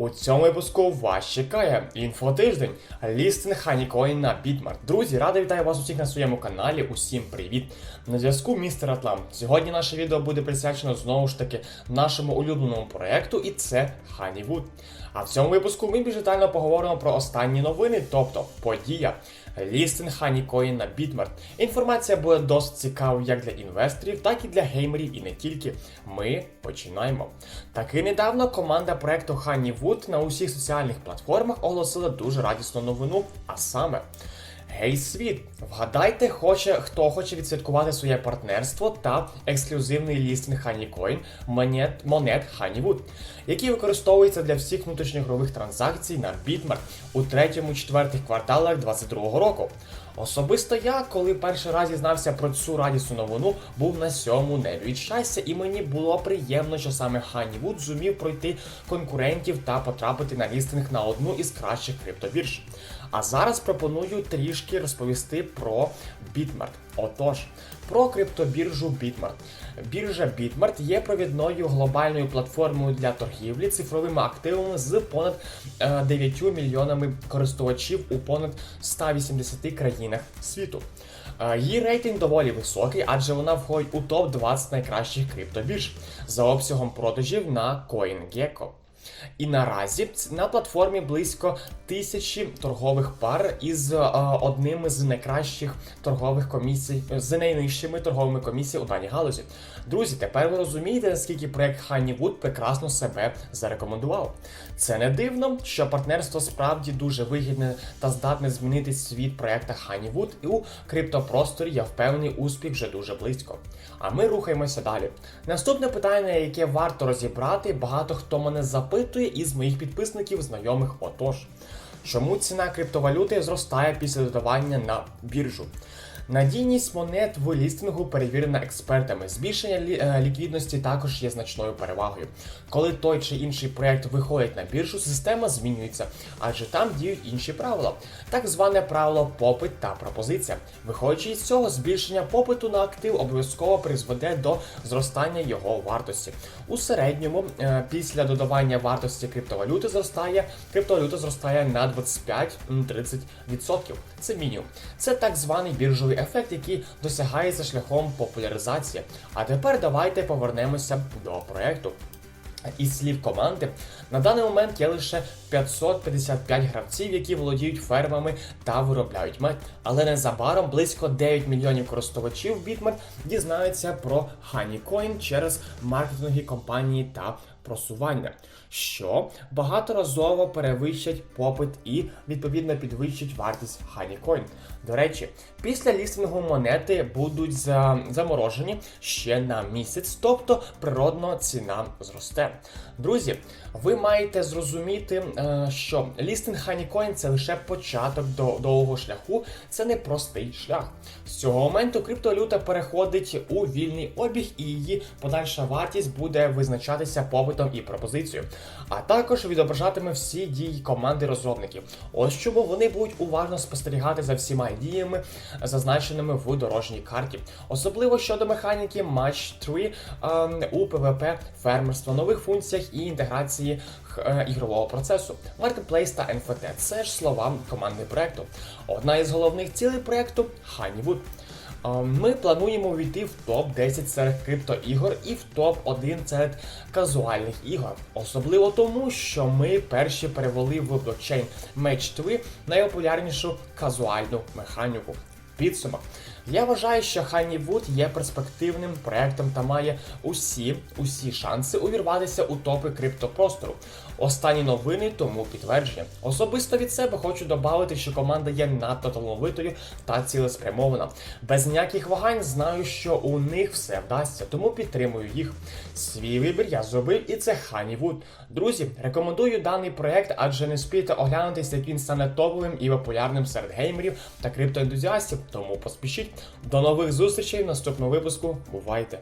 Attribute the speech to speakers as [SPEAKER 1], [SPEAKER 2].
[SPEAKER 1] У цьому випуску вас чекає інфотиждень, лістинг на Bitmart. Друзі, радий вітаю вас усіх на своєму каналі. Усім привіт! На зв'язку містер Атлам. Сьогодні наше відео буде присвячено знову ж таки нашому улюбленому проекту, і це Honeywood. А в цьому випуску ми більш детально поговоримо про останні новини, тобто подія, лістинг Honeycoin на Bitmart. Інформація буде досить цікавою як для інвесторів, так і для геймерів, і не тільки. Ми починаємо. Таки недавно команда проекту Honeywood на усіх соціальних платформах оголосила дуже радісну новину, а саме. Гей світ! Вгадайте, хоче, хто хоче відсвяткувати своє партнерство та ексклюзивний лістинг Honeycoin монет, монет Honeywood, який використовується для всіх внутрішньоігрових транзакцій на Bitmart у третьому-четвертих кварталах 2022 року. Особисто я, коли перший раз дізнався про цю радісну новину, був на сьому небі від щастя, і мені було приємно, що саме Ханівуд зумів пройти конкурентів та потрапити на лістинг на одну із кращих криптобірж. А зараз пропоную трішки розповісти про Bitmart. Отож, про криптобіржу Bitmart. Біржа Bitmart є провідною глобальною платформою для торгівлі цифровими активами з понад е, 9 мільйонами користувачів у понад 180 країнах світу. Е, Її рейтинг доволі високий, адже вона входить у топ 20 найкращих криптобірж за обсягом продажів на CoinGecko. І наразі на платформі близько тисячі торгових пар із е, одним з найкращих торгових комісій, з найнижчими торговими комісіями у даній галузі. Друзі, тепер ви розумієте, наскільки проект Honeywood прекрасно себе зарекомендував. Це не дивно, що партнерство справді дуже вигідне та здатне змінити світ проекта Honeywood, і у криптопросторі я впевнений, успіх вже дуже близько. А ми рухаємося далі. Наступне питання, яке варто розібрати, багато хто мене запитує із моїх підписників, знайомих. Отож, чому ціна криптовалюти зростає після додавання на біржу? Надійність монет в лістингу перевірена експертами. Збільшення е, ліквідності також є значною перевагою. Коли той чи інший проект виходить на біржу, система змінюється, адже там діють інші правила. Так зване правило попит та пропозиція. Виходячи із цього, збільшення попиту на актив обов'язково призведе до зростання його вартості. У середньому, е, після додавання вартості криптовалюти зростає, криптовалюта зростає на 25-30%. Це мінімум. Це так званий біржовий ефект, який досягається шляхом популяризації. А тепер давайте повернемося до проекту. Із слів команди, на даний момент є лише 555 гравців, які володіють фермами та виробляють мед. Але незабаром близько 9 мільйонів користувачів Bitmart дізнаються про Honeycoin через маркетингові компанії та просування, що багаторазово перевищать попит і відповідно підвищить вартість Honeycoin. До речі, після лістингу монети будуть заморожені ще на місяць, тобто природно ціна зросте. Друзі, ви маєте зрозуміти, е, що лістинг Honeycoin – це лише початок до довгого шляху, це не простий шлях. З цього моменту криптовалюта переходить у вільний обіг, і її подальша вартість буде визначатися попитом і пропозицією, а також відображатиме всі дії команди розробників. Ось чому вони будуть уважно спостерігати за всіма діями, зазначеними в дорожній карті, особливо щодо механіки 3 ем, у PvP, фермерства, нових функціях і інтеграції е, ігрового процесу, Marketplace та NFT. Це ж слова команди проекту. Одна із головних цілей проекту Honeywood. Ми плануємо увійти в топ-10 серед криптоігор і в топ-1 серед казуальних ігор. Особливо тому, що ми перші перевели в блокчейн Match 3 найпопулярнішу казуальну механіку. Підсумок. Я вважаю, що Honeywood є перспективним проектом та має усі, усі шанси увірватися у топи криптопростору. Останні новини тому підтвердження. Особисто від себе хочу додати, що команда є надто талановитою та цілеспрямована. Без ніяких вагань знаю, що у них все вдасться, тому підтримую їх. Свій вибір я зробив, і це Honeywood. Друзі, рекомендую даний проект, адже не спійте оглянутися, як він стане топовим і популярним серед геймерів та криптоентузіастів. Тому поспішіть. До нових зустрічей в наступному випуску. Бувайте!